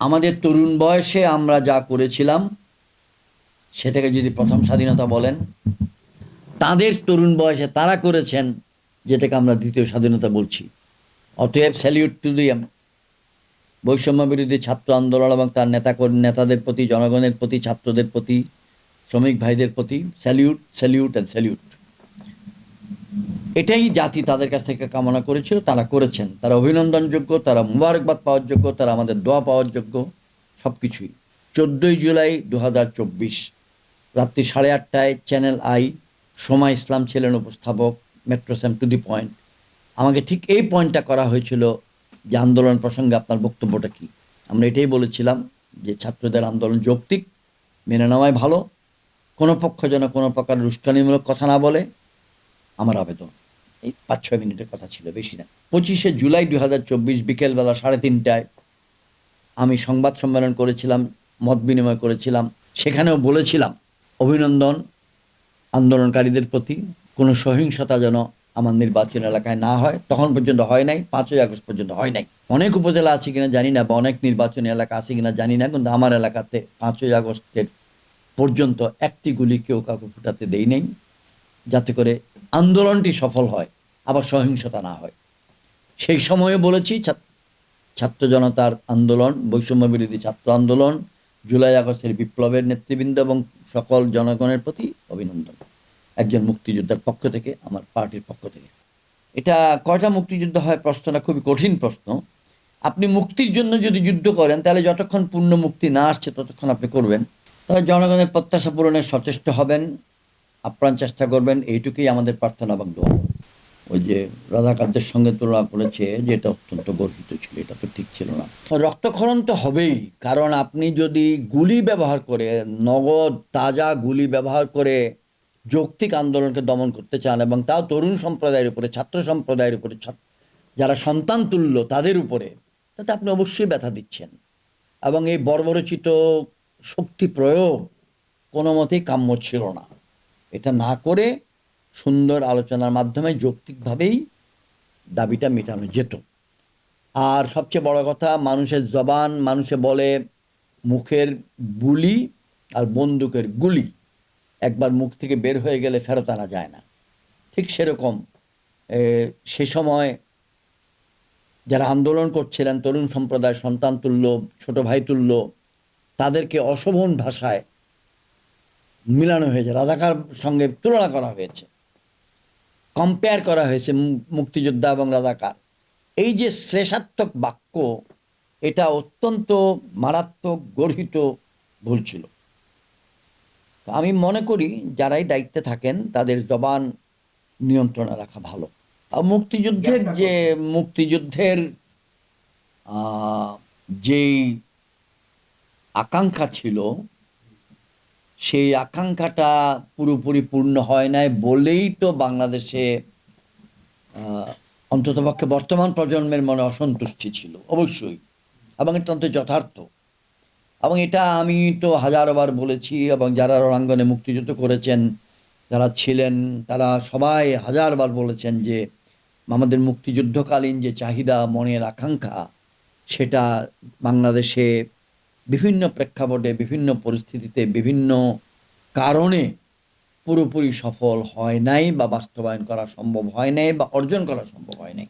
আমাদের তরুণ বয়সে আমরা যা করেছিলাম, সেটাকে যদি প্রথম স্বাধীনতা বলেন, তাদের তরুণ বয়সে তারা করেছেন যেটাকে আমরা দ্বিতীয় স্বাধীনতা বলছি। অতএব স্যালিউট টু দি বৈষম্য বিরোধী ছাত্র আন্দোলন এবং তার নেতা নেতাদের প্রতি, জনগণের প্রতি, ছাত্রদের প্রতি, শ্রমিক ভাইদের প্রতি স্যালিউট স্যালিউট অ্যান্ড স্যালিউট এটাই জাতি তাদের কাছ থেকে কামনা করেছিল, তারা করেছেন। তারা অভিনন্দনযোগ্য, তারা মুবারকবাদ পাওয়ার যোগ্য, তারা আমাদের দোয়া পাওয়ার যোগ্য সব কিছুই চোদ্দোই জুলাই দু হাজার চব্বিশ, রাত্রি সাড়ে আটটায় চ্যানেল আই সোমা ইসলাম ছিলেন উপস্থাপক metro Sam to the point আমাকে ঠিক এই পয়েন্টটা করা হয়েছিল যে আন্দোলন প্রসঙ্গে আপনার বক্তব্যটা কি। আমরা এটাই বলেছিলাম যে ছাত্রদের আন্দোলন যৌক্তিক, মেনে নেওয়াই ভালো। কোনো পক্ষ যেন কোনো প্রকার রুষ্টানিমূলক কথা না বলে আমার আবেদন। এই পাঁচ ছয় মিনিটের কথা ছিল, বেশি না। পঁচিশে জুলাই দু হাজার চব্বিশ বিকেলবেলা সাড়ে তিনটায় আমি সংবাদ সম্মেলন করেছিলাম, মত বিনিময় করেছিলাম, সেখানেও বলেছিলাম, অভিনন্দন, আন্দোলনকারীদের প্রতি কোনো সহিংসতা যেন আমার নির্বাচন এলাকায় না হয়। তখন পর্যন্ত হয় নাই, পাঁচই আগস্ট পর্যন্ত হয় নাই। অনেক উপজেলা আছে কিনা জানি না, বা অনেক নির্বাচনী এলাকা আছে কিনা জানি না, কিন্তু আমার এলাকাতে পাঁচই আগস্টের পর্যন্ত একটি গুলি কেউ কাউকে ফুটাতে দেই নেই যাতে করে আন্দোলনটি সফল হয়, আবার সহিংসতা না হয়। সেই সময়ে বলেছি ছাত্র জনতার আন্দোলন, বৈষম্য বিরোধী ছাত্র আন্দোলন, জুলাই আগস্টের বিপ্লবের নেতৃবৃন্দ এবং সকল জনগণের প্রতি অভিনন্দন। একজন মুক্তিযোদ্ধার পক্ষ থেকে, আমার পার্টির পক্ষ থেকে। এটা কয়টা মুক্তিযুদ্ধ হয় প্রশ্নটা খুবই কঠিন প্রশ্ন। আপনি মুক্তির জন্য যদি যুদ্ধ করেন, তাহলে যতক্ষণ পূর্ণ মুক্তি না আসছে, ততক্ষণ আপনি করবেন। তাহলে জনগণের প্রত্যাশা পূরণের সচেষ্ট হবেন আপ্রাণ চেষ্টা করবেন, এইটুকুই আমাদের প্রার্থনা এবং দোয়া। ওই যে রাধাকারদের সঙ্গে তুলনা করেছে যে এটা অত্যন্ত গর্বিত ছিল, এটা তো ঠিক ছিল না। রক্তক্ষরণ তো হবেই, কারণ আপনি যদি গুলি ব্যবহার করে, নগদ, তাজা গুলি ব্যবহার করে যৌক্তিক আন্দোলনকে দমন করতে চান এবং তাও তরুণ সম্প্রদায়ের উপরে, ছাত্র সম্প্রদায়ের উপরে যারা সন্তান তুল্য তাদের উপরে, তাতে আপনি অবশ্যই ব্যথা দিচ্ছেন। এবং এই বর্বরচিত শক্তি প্রয়োগ কোনো মতেই কাম্য ছিল না। এটা না করে সুন্দর আলোচনার মাধ্যমে যৌক্তিকভাবেই দাবিটা মেটানো যেত। আর সবচেয়ে বড় কথা, মানুষের জবান, মানুষে বলে মুখের বুলি আর বন্দুকের গুলি। একবার মুখ থেকে বের হয়ে গেলে ফেরত আনা যায় না। ঠিক সেরকম সে সময় যারা আন্দোলন করছিলেন, তরুণ সম্প্রদায় সন্তান তুল্য, ছোটো ভাই তুল্য, তাদেরকে অশোভন ভাষায় মিলানো হয়েছে রাধাকার সঙ্গে তুলনা করা হয়েছে। কম্পেয়ার করা হয়েছে মুক্তিযোদ্ধা এবং রাধাকার এই যে শ্লেষাত্মক বাক্য, এটা অত্যন্ত মারাত্মক, গর্হিত ভুল ছিল। আমি মনে করি যারাই দায়িত্বে থাকেন, তাদের জবান নিয়ন্ত্রণে রাখা ভালো। আর মুক্তিযুদ্ধের যে মুক্তিযুদ্ধের যেই আকাঙ্ক্ষা ছিল সেই আকাঙ্ক্ষাটা পুরোপুরি পূর্ণ হয় নাই বলেই তো বাংলাদেশে অন্ততপক্ষে বর্তমান প্রজন্মের মনে অসন্তুষ্টি ছিল, অবশ্যই। এবং এটা অন্তত যথার্থ। এবং এটা আমি তো হাজারবার বলেছি এবং যারা রণাঙ্গনে মুক্তিযুদ্ধ করেছেন, যারা ছিলেন, তারা সবাই হাজারবার বলেছেন যে আমাদের মুক্তিযুদ্ধকালীন যে চাহিদা, মনের আকাঙ্ক্ষা, সেটা বাংলাদেশে বিভিন্ন প্রেক্ষাপটে, বিভিন্ন পরিস্থিতিতে, বিভিন্ন কারণে পুরোপুরি সফল হয় নাই বা বাস্তবায়ন করা সম্ভব হয় নাই বা অর্জন করা সম্ভব হয় নাই।